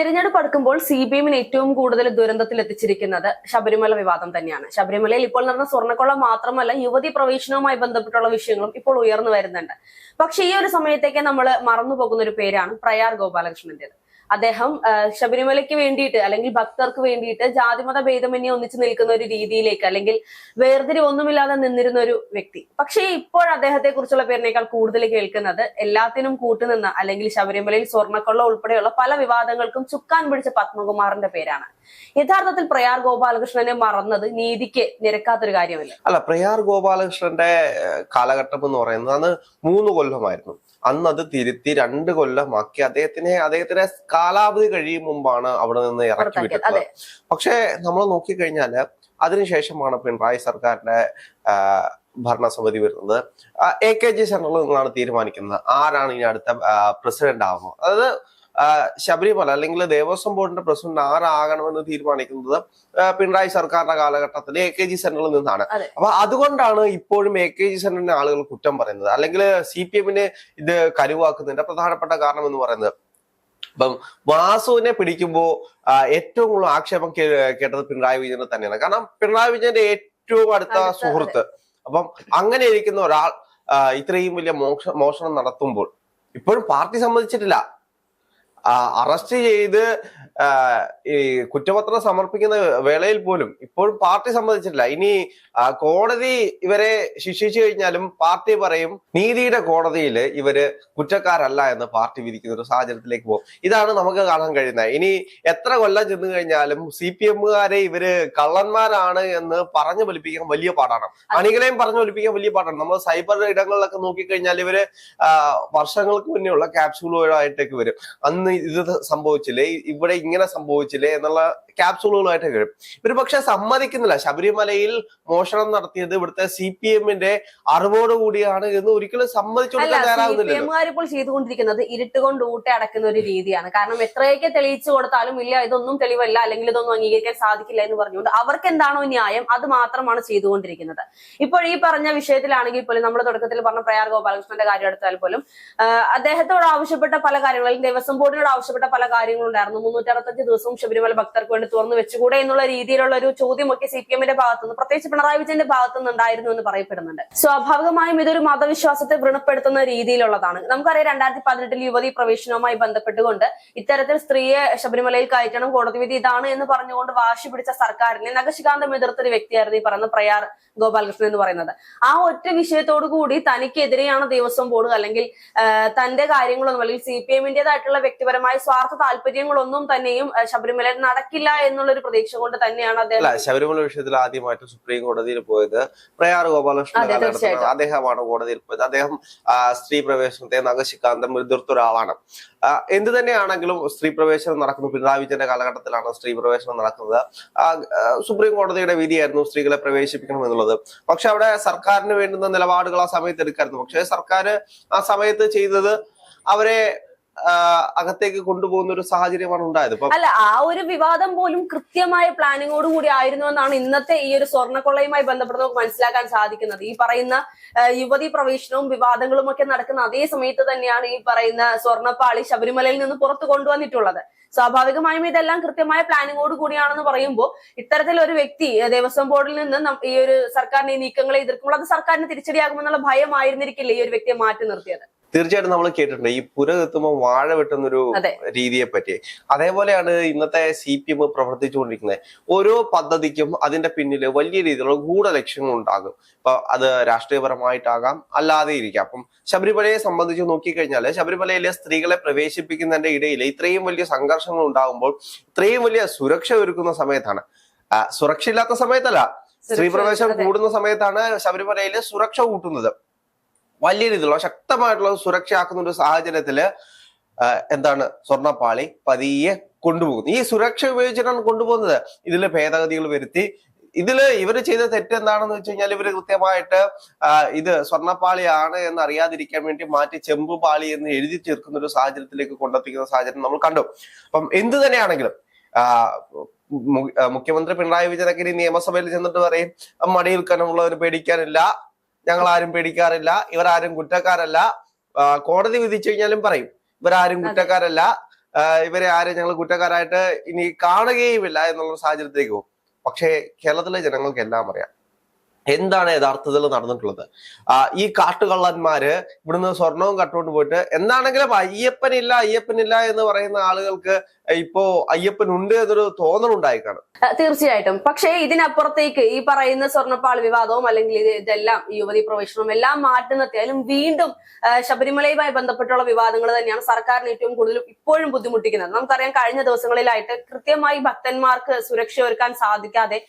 തിരഞ്ഞെടുപ്പ് അടുക്കുമ്പോൾ C P എമ്മിന് ഏറ്റവും കൂടുതൽ ദുരന്തത്തിൽ എത്തിച്ചിരിക്കുന്നത് ശബരിമല വിവാദം തന്നെയാണ്. ശബരിമലയിൽ ഇപ്പോൾ നടന്ന സ്വർണക്കൊള്ള മാത്രമല്ല യുവതി പ്രവേശനവുമായി ബന്ധപ്പെട്ടുള്ള വിഷയങ്ങളും ഇപ്പോൾ ഉയർന്നു വരുന്നുണ്ട്. പക്ഷെ ഈ ഒരു സമയത്തേക്ക് നമ്മൾ മറന്നു പോകുന്ന ഒരു പേരാണ് പ്രയാർ ഗോപാലകൃഷ്ണന്റേത്. അദ്ദേഹം ശബരിമലയ്ക്ക് വേണ്ടിയിട്ട് അല്ലെങ്കിൽ ഭക്തർക്ക് വേണ്ടിയിട്ട് ജാതിമത ഭേദമന്യെ ഒന്നിച്ചു നിൽക്കുന്ന ഒരു രീതിയിലേക്ക് അല്ലെങ്കിൽ വേർതിരി ഒന്നുമില്ലാതെ നിന്നിരുന്ന ഒരു വ്യക്തി. പക്ഷേ ഇപ്പോൾ അദ്ദേഹത്തെ കുറിച്ചുള്ള പേരിനേക്കാൾ കൂടുതൽ കേൾക്കുന്നത് എല്ലാത്തിനും കൂട്ടുനിന്ന അല്ലെങ്കിൽ ശബരിമലയിൽ സ്വർണക്കൊള്ള ഉൾപ്പെടെയുള്ള പല വിവാദങ്ങൾക്കും ചുക്കാൻ പിടിച്ച പത്മകുമാറിന്റെ പേരാണ്. യഥാർത്ഥത്തിൽ പ്രയാർ ഗോപാലകൃഷ്ണനെ മറന്നത് നീതിക്ക് നിരക്കാത്തൊരു കാര്യമല്ല? അല്ല പ്രയാർ ഗോപാലകൃഷ്ണന്റെ കാലഘട്ടം എന്ന് പറയുന്നത് അന്ന് മൂന്ന് കൊല്ലമായിരുന്നു. അന്ന് അത് തിരുത്തി രണ്ട് കൊല്ലമാക്കി അദ്ദേഹത്തിനെ അദ്ദേഹത്തിന്റെ കാലാവധി കഴിയും മുമ്പാണ് അവിടെ നിന്ന് ഇറക്കി വിട്ടത് പക്ഷെ നമ്മൾ നോക്കിക്കഴിഞ്ഞാൽ അതിനുശേഷമാണ് പിണറായി സർക്കാരിന്റെ ഭരണസമിതി വരുന്നത്. എ കെ ജി സെന്ററിൽ നിന്നാണ് തീരുമാനിക്കുന്നത് ആരാണ് ഇനി അടുത്ത പ്രസിഡന്റ് ആവുന്നത് അതായത് ശബരിമല അല്ലെങ്കിൽ ദേവസ്വം ബോർഡിന്റെ പ്രസിഡന്റ് ആരാകണമെന്ന് തീരുമാനിക്കുന്നത് പിണറായി സർക്കാരിന്റെ കാലഘട്ടത്തിൽ എ കെ ജി സെന്ററിൽ നിന്നാണ്. അപ്പൊ അതുകൊണ്ടാണ് ഇപ്പോഴും എ കെ ജി സെന്ററിനെ ആളുകൾ കുറ്റം പറയുന്നത്. അല്ലെങ്കിൽ സി പി എമ്മിന് ഇത് കരുവാക്കുന്നതിന്റെ പ്രധാനപ്പെട്ട കാരണം എന്ന് പറയുന്നത് ഇപ്പം വാസുവിനെ പിടിക്കുമ്പോൾ ഏറ്റവും കൂടുതൽ ആക്ഷേപം കേട്ടത് പിണറായി വിജയനെ തന്നെയാണ്. കാരണം പിണറായി വിജയന്റെ ഏറ്റവും അടുത്ത സുഹൃത്ത്. അപ്പം അങ്ങനെ ഇരിക്കുന്ന ഒരാൾ ഇത്രയും വലിയ മോഷ മോഷണം നടത്തുമ്പോൾ ഇപ്പോഴും പാർട്ടി സമ്മതിച്ചിട്ടില്ല. അറസ്റ്റ് ചെയ്ത് ഈ കുറ്റപത്രം സമർപ്പിക്കുന്ന വേളയിൽ പോലും ഇപ്പോഴും പാർട്ടി സമ്മതിച്ചിട്ടില്ല. ഇനി കോടതി ഇവരെ ശിക്ഷിച്ചു കഴിഞ്ഞാലും പാർട്ടി പറയും നീതിയുടെ കോടതിയിൽ ഇവർ കുറ്റക്കാരല്ല എന്ന് പാർട്ടി വിധിക്കുന്ന ഒരു സാഹചര്യത്തിലേക്ക് പോകും. ഇതാണ് നമുക്ക് കാണാൻ കഴിയുന്നത്. ഇനി എത്ര കൊല്ലം ചെന്ന് കഴിഞ്ഞാലും സി പി എമ്മുകാരെ ഇവർ കള്ളന്മാരാണ് എന്ന് പറഞ്ഞു ഫലിപ്പിക്കാൻ വലിയ പാടാണ്. അണികളെയും പറഞ്ഞു ഫലിപ്പിക്കാൻ വലിയ പാടാണ്. നമ്മൾ സൈബർ ഇടങ്ങളിലൊക്കെ നോക്കിക്കഴിഞ്ഞാൽ ഇവർ വർഷങ്ങൾക്ക് മുന്നേ ഉള്ള ക്യാപ്സ്യൂളുകളായിട്ടേക്ക് വരും. അന്ന് ഇത് സംഭവിച്ചില്ലേ? ഇവിടെ ഇങ്ങനെ സംഭവിച്ചില്ലേ എന്നുള്ള ക്യാപ്സൂളുകളായിട്ടൊക്കെ വരും ഇവർ പക്ഷെ സമ്മതിക്കുന്നില്ല. ശബരിമലയിൽ മോഷണം നടത്തിയത് ഇവിടുത്തെ സി പി എമ്മിന്റെ അറിവോടുകൂടിയാണ് എന്ന് ഒരിക്കലും സമ്മതിച്ചു കൊടുക്കാൻ എമ്മുകാർ ഇപ്പോൾ ചെയ്തുകൊണ്ടിരിക്കുന്നത് ഇരുട്ടുകൊണ്ട് ഊട്ടി അടക്കുന്ന ഒരു രീതിയാണ്. കാരണം എത്രയൊക്കെ തെളിയിച്ചു കൊടുത്താലും ഇല്ല ഇതൊന്നും തെളിവല്ല അല്ലെങ്കിൽ ഇതൊന്നും അംഗീകരിക്കാൻ സാധിക്കില്ല എന്ന് പറഞ്ഞുകൊണ്ട് അവർക്ക് എന്താണോ ന്യായം അത് മാത്രമാണ് ചെയ്തുകൊണ്ടിരിക്കുന്നത്. ഇപ്പോൾ ഈ പറഞ്ഞ വിഷയത്തിലാണെങ്കിൽ പോലും നമ്മൾ തുടക്കത്തിൽ പറഞ്ഞ പ്രയാർ ഗോപാലകൃഷ്ണന്റെ കാര്യം എടുത്താൽ പോലും അദ്ദേഹത്തോട് ആവശ്യപ്പെട്ട പല കാര്യങ്ങളും ദേവസ്വം ബോർഡിനോട് ആവശ്യപ്പെട്ട പല കാര്യങ്ങളും ഉണ്ടായിരുന്നു മുന്നൂറ്റി അറുപത്തഞ്ച് ദിവസവും ശബരിമല ഭക്തർക്ക് വേണ്ടി തുറന്നു വെച്ചുകൂടെ എന്നുള്ള രീതിയിലുള്ള ഒരു ചോദ്യമൊക്കെ സി പി എമ്മിന്റെ ഭാഗത്തുനിന്ന് പ്രത്യേകിച്ച് പിണറായി വിജയന്റെ ഭാഗത്തുനിന്ന് ഉണ്ടായിരുന്നു എന്ന് പറയപ്പെടുന്നുണ്ട്. സ്വാഭാവികമായും ഇതൊരു മതവിശ്വാസത്തെ വ്രണപ്പെടുത്തുന്ന രീതിയിലുള്ളതാണ്. നമുക്കറിയാം രണ്ടായിരത്തി പതിനെട്ടിൽ യുവതി പ്രവേശനവുമായി ബന്ധപ്പെട്ടുകൊണ്ട് ഇത്തരത്തിൽ സ്ത്രീയെ ശബരിമലയിൽ കയറ്റണം കോടതി വിധി ഇതാണ് എന്ന് പറഞ്ഞുകൊണ്ട് വാശി പിടിച്ച സർക്കാരിനെ നഖശികാന്തം എതിർത്ത ഒരു വ്യക്തിയായിരുന്നു ഈ പറയുന്ന പ്രയാർ ഗോപാലകൃഷ്ണൻ എന്ന് പറയുന്നത്. ആ ഒറ്റ വിഷയത്തോടു കൂടി തനിക്കെതിരെയാണ് ദേവസ്വം ബോർഡ് അല്ലെങ്കിൽ തന്റെ കാര്യങ്ങളൊന്നും അല്ലെങ്കിൽ സി പി എമ്മിന്റേതായിട്ടുള്ള വ്യക്തിപരമായ സ്വാർത്ഥ താല്പര്യങ്ങളൊന്നും തന്നെയും ശബരിമല ശബരിമലയിൽ നടക്കില്ല എന്നുള്ള ഒരു പ്രതീക്ഷ കൊണ്ട് തന്നെയാണ് അദ്ദേഹം ശബരിമല വിഷയത്തിൽ ആദ്യമായിട്ട് സുപ്രീം കോടതിയിൽ പോയത് പ്രയാർ ഗോപാലകൃഷ്ണൻ. അദ്ദേഹമാണ് കോടതിയിൽ പോയത്. അദ്ദേഹം സ്ത്രീ പ്രവേശനത്തെ നഗശിക്കാന്തം എതിർത്ത ഒരാളാണ് എന്ത് തന്നെയാണെങ്കിലും സ്ത്രീ പ്രവേശനം നടക്കുന്നു. പിണറായി വിജയന്റെ കാലഘട്ടത്തിലാണ് സ്ത്രീ പ്രവേശനം നടക്കുന്നത്. സുപ്രീം കോടതിയുടെ വിധിയായിരുന്നു സ്ത്രീകളെ പ്രവേശിപ്പിക്കണം എന്നുള്ളത്. പക്ഷെ അവിടെ സർക്കാരിന് വേണ്ടുന്ന നിലപാടുകൾ ആ സമയത്ത് എടുക്കായിരുന്നു. പക്ഷെ സർക്കാർ ആ സമയത്ത് ചെയ്തത് അവരെ അകത്തേക്ക് കൊണ്ടുപോകുന്ന ഒരു സാഹചര്യമാണ് ഉണ്ടായത്. അല്ല ആ ഒരു വിവാദം പോലും കൃത്യമായ പ്ലാനിങ്ങോട് കൂടി ആയിരുന്നു എന്നാണ് ഇന്നത്തെ ഈ ഒരു സ്വർണക്കൊള്ളയുമായി ബന്ധപ്പെട്ട് നമുക്ക് മനസ്സിലാക്കാൻ സാധിക്കുന്നത്. ഈ പറയുന്ന യുവതി പ്രവേശനവും വിവാദങ്ങളും ഒക്കെ നടക്കുന്ന അതേ സമയത്ത് തന്നെയാണ് ഈ പറയുന്ന സ്വർണപ്പാളി ശബരിമലയിൽ നിന്ന് പുറത്തു കൊണ്ടുവന്നിട്ടുള്ളത്. സ്വാഭാവികമായും ഇതെല്ലാം കൃത്യമായ പ്ലാനിങ്ങോട് കൂടിയാണെന്ന് പറയുമ്പോൾ ഇത്തരത്തിൽ ഒരു വ്യക്തി ദേവസ്വം ബോർഡിൽ നിന്ന് ഈ ഒരു സർക്കാരിന്റെ നീക്കങ്ങളെ എതിർക്കുമ്പോൾ അത് സർക്കാരിന് തിരിച്ചടിയാകുമെന്നുള്ള ഭയമായിരുന്നിരിക്കില്ല ഈ ഒരു വ്യക്തിയെ മാറ്റി നിർത്തിയത്? തീർച്ചയായിട്ടും നമ്മൾ കേട്ടിട്ടുണ്ട്. ഈ പുര എത്തുമ്പോൾ വാഴ വെട്ടുന്നൊരു. രീതിയെ പറ്റി അതേപോലെയാണ് ഇന്നത്തെ സി പി എം പ്രവർത്തിച്ചുകൊണ്ടിരിക്കുന്നത്. ഓരോ പദ്ധതിക്കും അതിന്റെ പിന്നിൽ വലിയ രീതിയിലുള്ള ഗൂഢലക്ഷ്യങ്ങൾ ഉണ്ടാകും. ഇപ്പൊ അത് രാഷ്ട്രീയപരമായിട്ടാകാം അല്ലാതെ ഇരിക്കാം. അപ്പം ശബരിമലയെ സംബന്ധിച്ച് നോക്കിക്കഴിഞ്ഞാൽ ശബരിമലയിലെ സ്ത്രീകളെ പ്രവേശിപ്പിക്കുന്നതിന്റെ ഇടയിൽ ഇത്രയും വലിയ സംഘർഷങ്ങൾ ഉണ്ടാകുമ്പോൾ ഇത്രയും വലിയ സുരക്ഷ ഒരുക്കുന്ന സമയത്താണ്. ആ, സുരക്ഷ ഇല്ലാത്ത സമയത്തല്ല സ്ത്രീ പ്രവേശനം കൂടുന്ന സമയത്താണ് ശബരിമലയിലെ സുരക്ഷ കൂട്ടുന്നത് വലിയ രീതിയിലുള്ള ശക്തമായിട്ടുള്ള സുരക്ഷയാക്കുന്ന ഒരു സാഹചര്യത്തിൽ എന്താണ് സ്വർണപ്പാളി പതിയെ കൊണ്ടുപോകുന്നു. ഈ സുരക്ഷ ഉപയോഗിച്ചിട്ടാണ് കൊണ്ടുപോകുന്നത്. ഇതിൽ ഭേദഗതികൾ വരുത്തി. ഇതിൽ ഇവർ ചെയ്ത തെറ്റ് എന്താണെന്ന് വെച്ച് കഴിഞ്ഞാൽ ഇവർ കൃത്യമായിട്ട് ഇത് സ്വർണപ്പാളിയാണ് എന്ന് അറിയാതിരിക്കാൻ വേണ്ടി മാറ്റി ചെമ്പ് പാളി എന്ന് എഴുതി ചേർക്കുന്ന ഒരു സാഹചര്യത്തിലേക്ക് കൊണ്ടെത്തിക്കുന്ന സാഹചര്യം നമ്മൾ കണ്ടു. അപ്പം എന്ത് തന്നെയാണെങ്കിലും മുഖ്യമന്ത്രി പിണറായി വിജയനൊക്കെ ഇനി നിയമസഭയിൽ ചെന്നിട്ട് പറയും മടിയിൽ കനമുള്ളവർ പേടിക്കാനില്ല. ഞങ്ങൾ ആരും പേടിക്കാറില്ല ഇവരാരും കുറ്റക്കാരല്ല. കോടതി വിധിച്ചു കഴിഞ്ഞാലും പറയും ഇവരാരും കുറ്റക്കാരല്ല. ഇവരെ ആരും ഞങ്ങൾ കുറ്റക്കാരായിട്ട് ഇനി കാണുകയുമില്ല എന്നുള്ള സാഹചര്യത്തിലേക്ക് പോകും. പക്ഷേ കേരളത്തിലെ ജനങ്ങൾക്ക് എല്ലാം അറിയാം എന്താണ് യഥാർത്ഥത്തിൽ നടന്നിട്ടുള്ളത്. ആ, ഈ കാട്ടുകള്ളന്മാര് ഇവിടുന്ന് സ്വർണവും കട്ടുകൊണ്ട് പോയിട്ട് എന്താണെങ്കിലും അയ്യപ്പനില്ല അയ്യപ്പനില്ല എന്ന് പറയുന്ന ആളുകൾക്ക് ഇപ്പോ അയ്യപ്പൻ ഉണ്ട് എന്നൊരു തോന്നലുണ്ടായി കാണും തീർച്ചയായിട്ടും. പക്ഷേ ഇതിനപ്പുറത്തേക്ക് ഈ പറയുന്ന സ്വർണപ്പാൾ വിവാദവും അല്ലെങ്കിൽ ഇത് ഇതെല്ലാം യുവതി പ്രവേശനവും എല്ലാം മാറ്റി നിർത്തിയാലും വീണ്ടും ശബരിമലയുമായി ബന്ധപ്പെട്ടുള്ള വിവാദങ്ങൾ തന്നെയാണ് സർക്കാരിന് ഏറ്റവും കൂടുതൽ ഇപ്പോഴും ബുദ്ധിമുട്ടിക്കുന്നത്. നമുക്കറിയാം കഴിഞ്ഞ ദിവസങ്ങളിലായിട്ട് കൃത്യമായി ഭക്തന്മാർക്ക് സുരക്ഷ ഒരുക്കാൻ സാധിക്കാതെ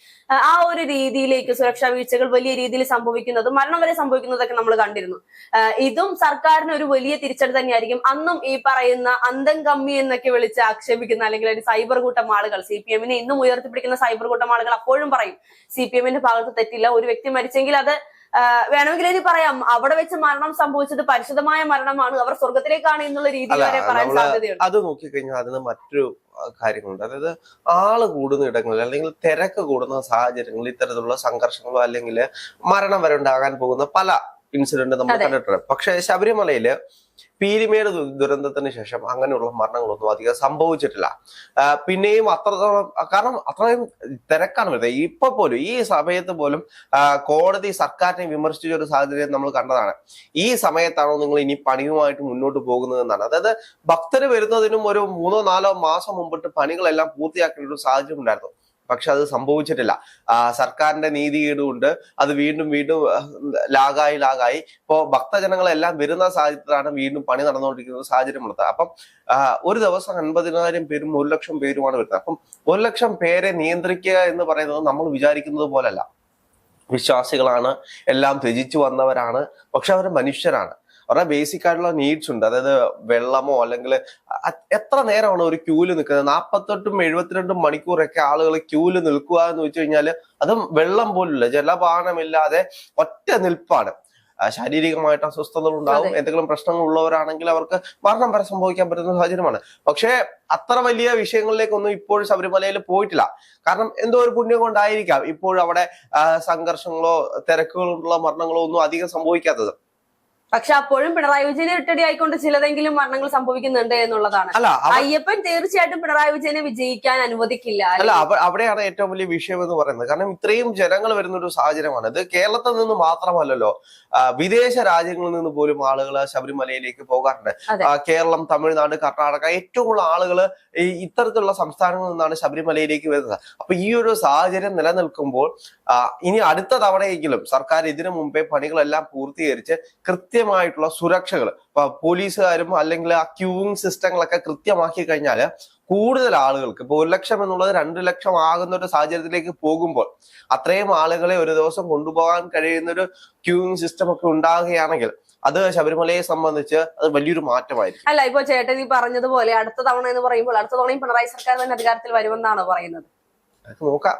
ആ ഒരു രീതിയിലേക്ക് സുരക്ഷാ വീഴ്ചകൾ വലിയ രീതിയിൽ സംഭവിക്കുന്നതും മരണം വരെ സംഭവിക്കുന്നതൊക്കെ നമ്മൾ കണ്ടിരുന്നു. ഇതും സർക്കാരിന് ഒരു വലിയ തിരിച്ചടി തന്നെയായിരിക്കും. അന്നും ഈ പറയുന്ന അന്തം കമ്മി എന്നൊക്കെ വിളിച്ച് ആക്ഷേപിക്കുന്ന അല്ലെങ്കിൽ ഒരു സൈബർ കൂട്ടം ആളുകൾ സി പി എമ്മിനെ ഇന്നും ഉയർത്തിപ്പിടിക്കുന്ന സൈബർ കൂട്ടം ആളുകൾ അപ്പോഴും പറയും സി പി എമ്മിന്റെ ഭാഗത്ത് തെറ്റില്ല ഒരു വ്യക്തി മരിച്ചെങ്കിൽ അത് വേണമെങ്കിൽ ഇനി പറയാം. അവിടെ വെച്ച് മരണം സംഭവിച്ചത് പരിശുദ്ധമായ മരണമാണ്. അവർ സ്വർഗത്തിലേക്കാണ് എന്നുള്ള രീതി വരെ പറയാൻ സാധ്യതയുണ്ട്. അത് നോക്കിക്കഴിഞ്ഞാൽ അതിന് മറ്റൊരു കാര്യങ്ങളുണ്ട്. അതായത് ആൾ കൂടുന്ന ഇടങ്ങളിൽ അല്ലെങ്കിൽ തിരക്ക് കൂടുന്ന സാഹചര്യങ്ങളിൽ ഇത്തരത്തിലുള്ള സംഘർഷങ്ങളോ അല്ലെങ്കിൽ മരണം വരെ ഉണ്ടാകാൻ പോകുന്ന പല ഇൻസിഡന്റ് നമ്മൾ. കണ്ടിട്ടുണ്ട്. പക്ഷേ ശബരിമലയിൽ പീരിമേട് ദുരന്തത്തിന് ശേഷം അങ്ങനെയുള്ള മരണങ്ങളൊന്നും അധികം സംഭവിച്ചിട്ടില്ല. പിന്നെയും അത്രത്തോളം കാരണം അത്രയും തിരക്കാണ് വരുന്നത്. ഇപ്പൊ പോലും ഈ സമയത്ത് പോലും കോടതി സർക്കാരിനെ വിമർശിച്ച ഒരു സാഹചര്യം നമ്മൾ കണ്ടതാണ്. ഈ സമയത്താണോ നിങ്ങൾ ഇനി പണിയുമായിട്ട് മുന്നോട്ട് പോകുന്നതെന്നാണ്. അതായത് ഭക്തര് വരുന്നതിനും ഒരു മൂന്നോ നാലോ മാസം മുമ്പിട്ട് പണികളെല്ലാം പൂർത്തിയാക്കേണ്ട ഒരു സാഹചര്യം ഉണ്ടായിരുന്നു. പക്ഷെ അത് സംഭവിച്ചിട്ടില്ല. സർക്കാരിന്റെ നീതികേടുകൊണ്ട് അത് വീണ്ടും വീണ്ടും ലാഗായി ലാഗായി. ഇപ്പോ ഭക്തജനങ്ങളെല്ലാം വരുന്ന സാഹചര്യത്തിലാണ് വീണ്ടും പണി നടന്നുകൊണ്ടിരിക്കുന്ന സാഹചര്യമുള്ളത് അപ്പം ഒരു ദിവസം അൻപതിനായിരം പേരും ഒരു ലക്ഷം പേരുമാണ് വരുന്നത്. അപ്പം ഒരു ലക്ഷം പേരെ നിയന്ത്രിക്കുക എന്ന് പറയുന്നത് നമ്മൾ വിചാരിക്കുന്നത് പോലല്ല. വിശ്വാസികളാണ് എല്ലാം ത്യജിച്ചു വന്നവരാണ്. പക്ഷെ അവർ മനുഷ്യരാണ്. അവരുടെ ബേസിക് ആയിട്ടുള്ള നീഡ്സ് ഉണ്ട്. അതായത് വെള്ളമോ അല്ലെങ്കിൽ എത്ര നേരമാണ് ഒരു ക്യൂൽ നിൽക്കുന്നത്? നാൽപ്പത്തെട്ടും എഴുപത്തിരണ്ടും മണിക്കൂറൊക്കെ ആളുകൾ ക്യൂൽ നിൽക്കുക എന്ന് വെച്ച് കഴിഞ്ഞാൽ അതും വെള്ളം പോലുമില്ല. ജലപാനമില്ലാതെ ഒറ്റ നിൽപ്പാണ്. ശാരീരികമായിട്ട് അസ്വസ്ഥതകൾ ഉണ്ടാവും. എന്തെങ്കിലും പ്രശ്നങ്ങൾ ഉള്ളവരാണെങ്കിൽ അവർക്ക് മരണം വരെ സംഭവിക്കാൻ പറ്റുന്ന സാഹചര്യമാണ്. പക്ഷേ അത്ര വലിയ വിഷയങ്ങളിലേക്കൊന്നും ഇപ്പോഴും ശബരിമലയിൽ പോയിട്ടില്ല. കാരണം എന്തോ ഒരു പുണ്യം കൊണ്ടായിരിക്കാം ഇപ്പോഴും അവിടെ സംഘർഷങ്ങളോ തിരക്കുകളുള്ള മരണങ്ങളോ ഒന്നും അധികം സംഭവിക്കാത്തത്. പക്ഷെ അപ്പോഴും പിണറായി വിജയനെ ഇട്ടടി ആയിക്കൊണ്ട് ചിലതെങ്കിലും മരണങ്ങൾ സംഭവിക്കുന്നുണ്ട് എന്നുള്ളതാണ്. അയ്യപ്പൻ തീർച്ചയായിട്ടും പിണറായി വിജയനെ വിജയിക്കാൻ അനുവദിക്കില്ല. അല്ല അവിടെയാണ് ഏറ്റവും വലിയ വിഷയം എന്ന് പറയുന്നത്. കാരണം ഇത്രയും ജനങ്ങൾ വരുന്ന ഒരു സാഹചര്യമാണ്. ഇത് കേരളത്തിൽ നിന്ന് മാത്രമല്ലല്ലോ വിദേശ രാജ്യങ്ങളിൽ നിന്ന് പോലും ആളുകൾ ശബരിമലയിലേക്ക് പോകാറുണ്ട്. കേരളം തമിഴ്നാട് കർണാടക ഏറ്റവും കൂടുതൽ ആളുകൾ ഈ ഇത്തരത്തിലുള്ള സംസ്ഥാനങ്ങളിൽ നിന്നാണ് ശബരിമലയിലേക്ക് വരുന്നത്. അപ്പൊ ഈ ഒരു സാഹചര്യം നിലനിൽക്കുമ്പോൾ ഇനി അടുത്ത തവണയെങ്കിലും സർക്കാർ ഇതിനു മുമ്പേ പണികളെല്ലാം പൂർത്തീകരിച്ച് കൃത്യമായിട്ടുള്ള സുരക്ഷകൾ. ഇപ്പൊ പോലീസുകാരും അല്ലെങ്കിൽ ആ ക്യൂവിങ് സിസ്റ്റങ്ങളൊക്കെ കൃത്യമാക്കി കഴിഞ്ഞാൽ കൂടുതൽ ആളുകൾക്ക് ഇപ്പൊ ഒരു ലക്ഷം എന്നുള്ളത് രണ്ട് ലക്ഷം ആകുന്ന ഒരു സാഹചര്യത്തിലേക്ക് പോകുമ്പോൾ അത്രയും ആളുകളെ ഒരു ദിവസം കൊണ്ടുപോകാൻ കഴിയുന്ന ഒരു ക്യൂവിങ് സിസ്റ്റം ഒക്കെ ഉണ്ടാകുകയാണെങ്കിൽ അത് ശബരിമലയെ സംബന്ധിച്ച് അത് വലിയൊരു മാറ്റമായിരിക്കും. അല്ല ഇപ്പൊ ചേട്ടൻ ഈ പറഞ്ഞതുപോലെ അടുത്ത തവണ എന്ന് പറയുമ്പോൾ അടുത്ത തവണയും പിണറായി സർക്കാർ തന്നെ അധികാരത്തിൽ വരുമെന്നാണ് പറയുന്നത്? നോക്കാം.